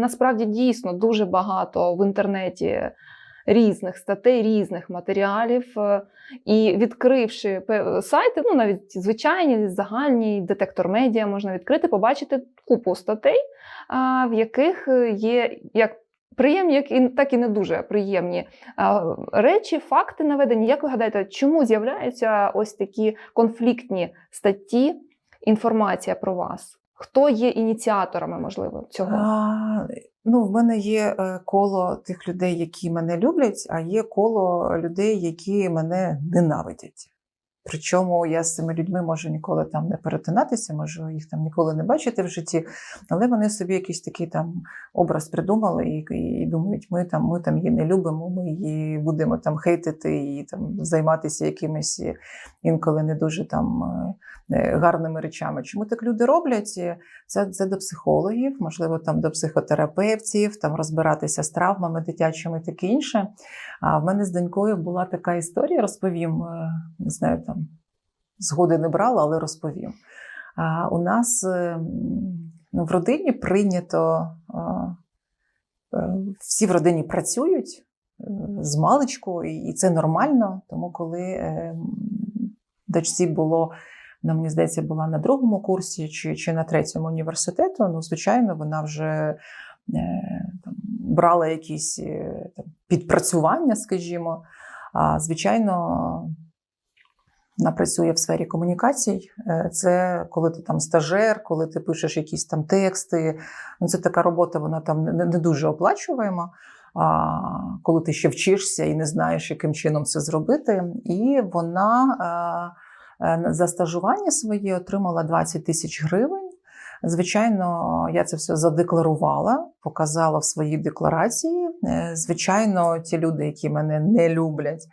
насправді дійсно дуже багато в інтернеті різних статей, різних матеріалів. Е, І відкривши сайти, ну навіть звичайні, загальні, детектор медіа можна відкрити, побачити купу статей, в яких е, є як приємні, так і не дуже приємні речі, факти наведені. Як ви гадаєте, чому з'являються ось такі конфліктні статті, інформація про вас? Хто є ініціаторами, можливо, цього? А, ну, в мене є е, коло тих людей, які мене люблять, а є коло людей, які мене ненавидять. Причому я з цими людьми можу ніколи там не перетинатися, можу їх там ніколи не бачити в житті, але вони собі якийсь такий там образ придумали і, і думають, ми там, ми там її не любимо, ми її будемо там хейтити і там займатися якимись інколи не дуже там е, е, гарними речами. Чому так люди роблять? Це, це до психологів, можливо, там до психотерапевтів, там розбиратися з травмами дитячими і таке інше. А в мене з донькою була така історія, розповім, е, не знаю, там згоди не брала, але розповім. У нас е, ну, в родині прийнято, е, всі в родині працюють е, з маличку, і це нормально. Тому коли дочці було вона, мені здається, була на другому курсі чи, чи на третьому університету. Ну, звичайно, вона вже е, там, брала якісь там, підпрацювання, скажімо. А, звичайно, вона працює в сфері комунікацій. Е, Це коли ти там стажер, коли ти пишеш якісь там тексти. Ну, це така робота, вона там не, дуже оплачуваема. А, коли ти ще вчишся і не знаєш, яким чином це зробити. І вона е, е, за стажування своє отримала 20 тисяч гривень. Звичайно, я це все задекларувала, показала в своїй декларації. Звичайно, ті люди, які мене не люблять,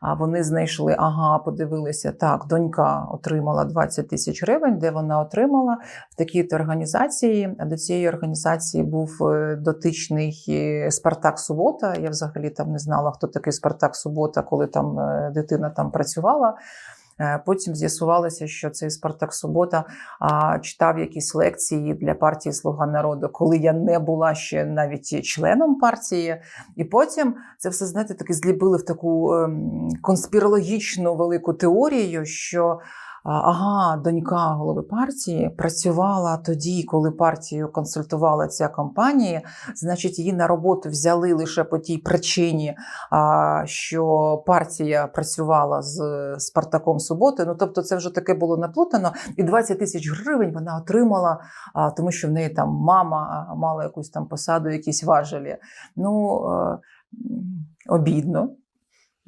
а вони знайшли, ага, подивилися, так, донька отримала 20 тисяч гривень, де вона отримала в такій-то організації. До цієї організації був е, дотичний е, Спартак Субота. Я взагалі там не знала, хто такий Спартак Субота, коли там е, дитина там працювала. Е, Потім з'ясувалося, що цей Спартак Субота читав якісь лекції для партії Слуга народу, коли я не була ще навіть членом партії. І потім це все знаєте, таки зліпили в таку ем, конспірологічну велику теорію, що. Ага, донька голови партії працювала тоді, коли партію консультувала ця компанія. Значить, її на роботу взяли лише по тій причині, що партія працювала з Спартаком Суботи. Ну тобто, це вже таке було наплутано. І 20 тисяч гривень вона отримала, тому що в неї там мама мала якусь там посаду, якісь важелі. Ну е, обідно.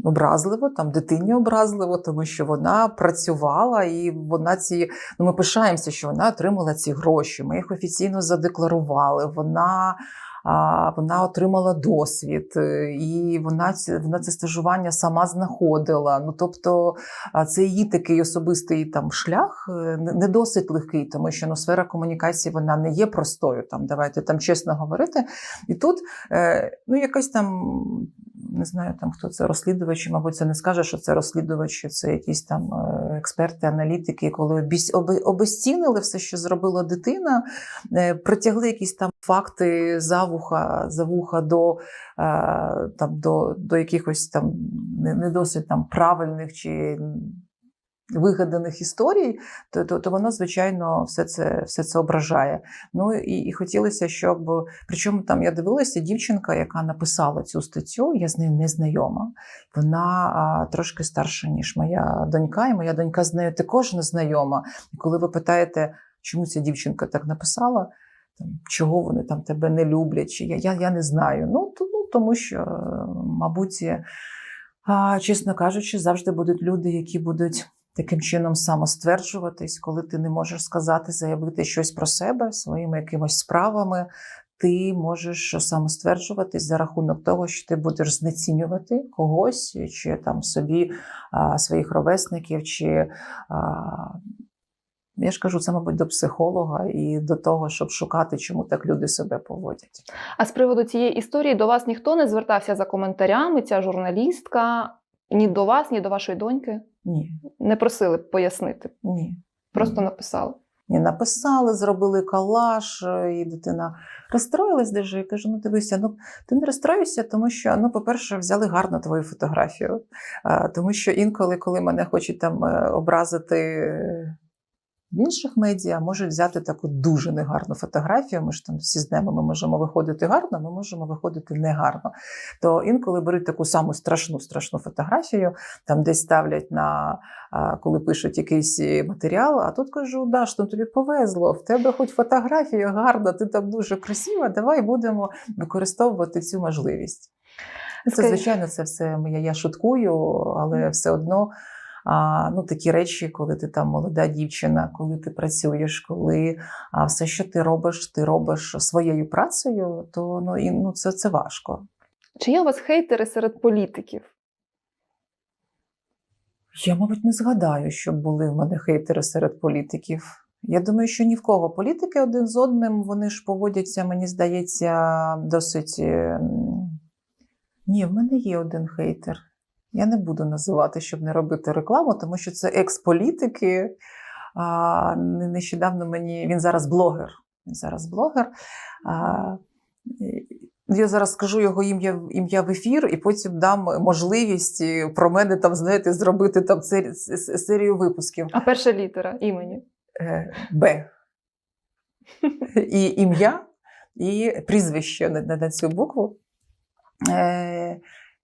Образливо, там дитині образливо, тому що вона працювала і вона ці. Ну, ми пишаємося, що вона отримала ці гроші. Ми їх офіційно задекларували. Вона вона отримала досвід, е, і вона вона це стажування сама знаходила. Ну тобто, це її такий особистий там шлях е, не досить легкий, тому що ну, сфера комунікації вона не є простою. Там давайте там чесно говорити. І тут е, ну якась там. Не знаю, там хто це розслідувачі, мабуть, це не скаже, що це розслідувачі, це якісь там експерти, аналітики, коли обесцінили все, що зробила дитина, е, притягли якісь там факти за вуха, за вуха до, е, там, до, до якихось там не досить там правильних чи вигаданих історій, то, то, то воно, звичайно, все це, все це ображає. Ну і, і хотілося, щоб причому там я дивилася дівчинка, яка написала цю статтю, я з нею не знайома. Вона а, трошки старша, ніж моя донька, і моя донька з нею також не знайома. І коли ви питаєте, чому ця дівчинка так написала, там, чого вони там тебе не люблять, чи я, я, я не знаю. Ну, то, ну тому що, мабуть, а, чесно кажучи, завжди будуть люди, які будуть. Таким чином самостверджуватись, коли ти не можеш сказати, заявити щось про себе своїми якимось справами, ти можеш самостверджуватись за рахунок того, що ти будеш знецінювати когось, чи там собі а, своїх ровесників, чи а, я ж кажу, це, мабуть, до психолога і до того, щоб шукати, чому так люди себе поводять. А з приводу цієї історії до вас ніхто не звертався за коментарями, ця журналістка, ні до вас, ні до вашої доньки Ні, не просили пояснити, ні. просто Ні. написали. Ні, написали, зробили колаж, е, і дитина розстроїлась дуже. Я кажу: ну дивися, ну ти не розстроїшся, тому що, ну, по-перше, взяли гарно твою фотографію. А, Тому що інколи, коли мене хочуть там е, образити е, в інших медіа, можуть взяти таку дуже негарну фотографію. Ми ж там всі знаємо, ми можемо виходити гарно, ми можемо виходити негарно. То інколи беруть таку саму страшну страшну фотографію, там десь ставлять на коли пишуть якийсь матеріал. А тут кажу, Даш, ну тобі повезло, в тебе хоч фотографія гарна, ти там дуже красива. Давай будемо використовувати цю можливість. Це, звичайно, це все я, я шуткую, але все одно. А, ну, такі речі, коли ти там молода дівчина, коли ти працюєш, коли а, все, що ти робиш, ти робиш своєю працею, то ну, і, ну, це, це важко. Чи є у вас хейтери серед політиків? Я, мабуть, не згадаю, щоб були в мене хейтери серед політиків. Я думаю, що ні в кого. Політики один з одним вони ж поводяться, мені здається, досить. ем, Ні, в мене є один хейтер. Я не буду називати, щоб не робити рекламу, тому що це екс-політики. Нещодавно мені він зараз блогер. Він зараз блогер. А, я зараз скажу його ім'я ім'я в ефір, і потім дам можливість е, про мене там, знаєте, зробити там серію випусків. А перша літера імені? Е, Б. І ім'я, і прізвище на, на, на цю букву.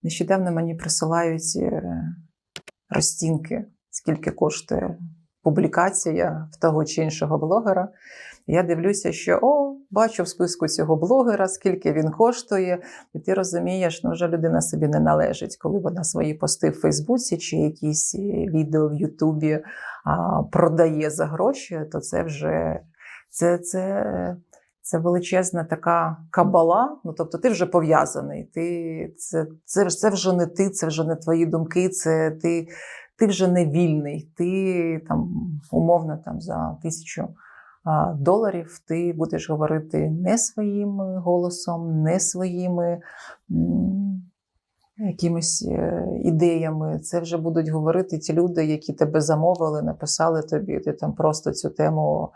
Нещодавно мені присилають е, розцінки, скільки коштує публікація в того чи іншого блогера. Я дивлюся, що о, бачу в списку цього блогера, скільки він коштує, і ти розумієш, ну вже людина собі не належить, коли вона свої пости в Фейсбуці чи якісь е, відео в Ютубі а, продає за гроші, то це вже це, це, це величезна така кабала. Ну, тобто ти вже пов'язаний. Ти, це, це, це вже не ти, це вже не твої думки, це ти, ти вже не вільний. Ти там умовно там за тисячу доларів ти будеш говорити не своїм голосом, не своїми. Якимись е, ідеями, це вже будуть говорити ті люди, які тебе замовили, написали тобі. Ти там просто цю тему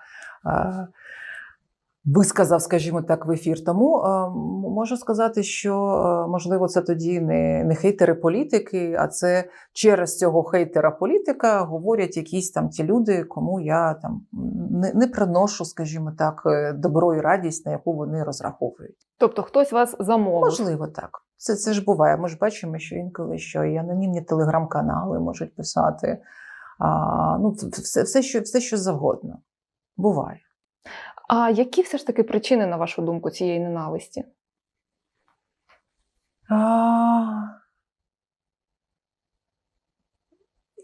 висказав, скажімо так, в ефір. Тому е, можу сказати, що е, можливо це тоді не, не хейтери політики, а це через цього хейтера політика говорять якісь там ті люди, кому я там не, не приношу, скажімо так, е, добро і радість, на яку вони розраховують. Тобто хтось вас замовив. Можливо, так. Це, це ж буває. Ми ж бачимо, що інколи що і анонімні телеграм-канали можуть писати. А, ну, все, все, що, все, що завгодно. Буває. А які все ж таки причини, на вашу думку, цієї ненависті? А...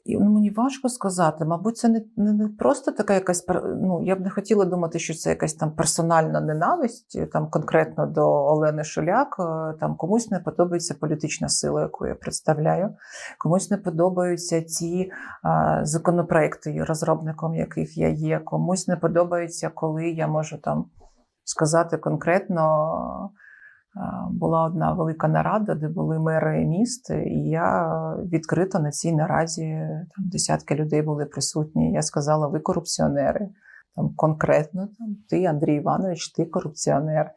І, мені важко сказати. Мабуть, це не, не, не просто така якась. Ну, я б не хотіла думати, що це якась там персональна ненависть, там конкретно до Олени Шуляк. Е, Там комусь не подобається політична сила, яку я представляю, комусь не подобаються ті а, законопроекти, розробником яких я є, комусь не подобається, коли я можу там сказати конкретно. Е, Була одна велика нарада, де були мери міст, і я відкрито на цій нараді там десятки людей були присутні. Я сказала: ви корупціонери. Там конкретно там ти, Андрій Іванович, ти корупціонер.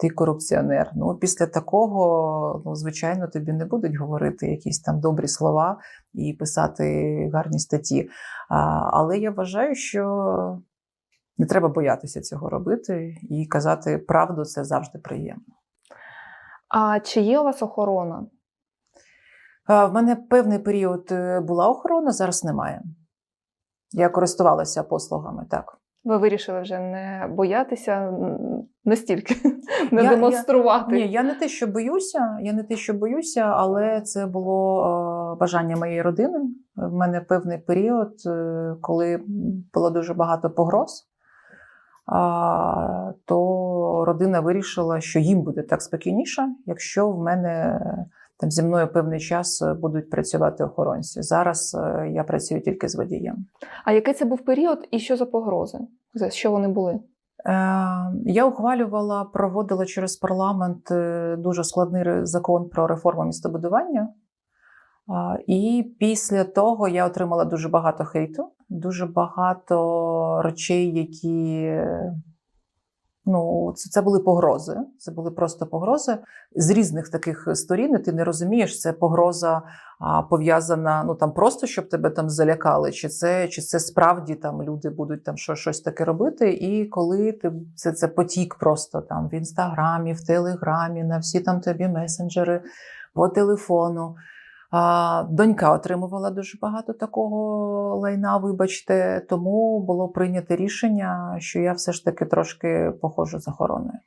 Ти корупціонер. Ну, після такого, ну, звичайно, тобі не будуть говорити якісь там добрі слова і писати гарні статті. А, але я вважаю, що не треба боятися цього робити і казати правду це завжди приємно. А чи є у вас охорона? В мене певний період е, була охорона, зараз немає. Я користувалася послугами, так. Ви вирішили вже не боятися настільки, не Я- демонструвати. Ні, я не те, що боюся, я не те, що боюся, але це було е, бажання моєї родини. В мене певний період, е, коли було дуже багато погроз. То родина вирішила, що їм буде так спокійніше, якщо в мене там зі мною певний час будуть працювати охоронці. Зараз е, я працюю тільки з водієм. А який це був період і що за погрози? За що вони були? Е, Я ухвалювала, проводила через парламент е, дуже складний закон про реформу містобудування. І після того я отримала дуже багато хейту. дуже багато речей, які. Ну, це, це були погрози. Це були просто погрози з різних таких сторін. Ти не розумієш, це погроза пов'язана ну там просто щоб тебе там залякали, чи це, чи це справді там люди будуть там що, щось таке робити. І коли ти це, це потік просто там в інстаграмі, в телеграмі, на всі там тобі месенджери по телефону. Донька отримувала дуже багато такого лайна, вибачте, тому було прийнято рішення, що я все ж таки трошки походжу з охороною.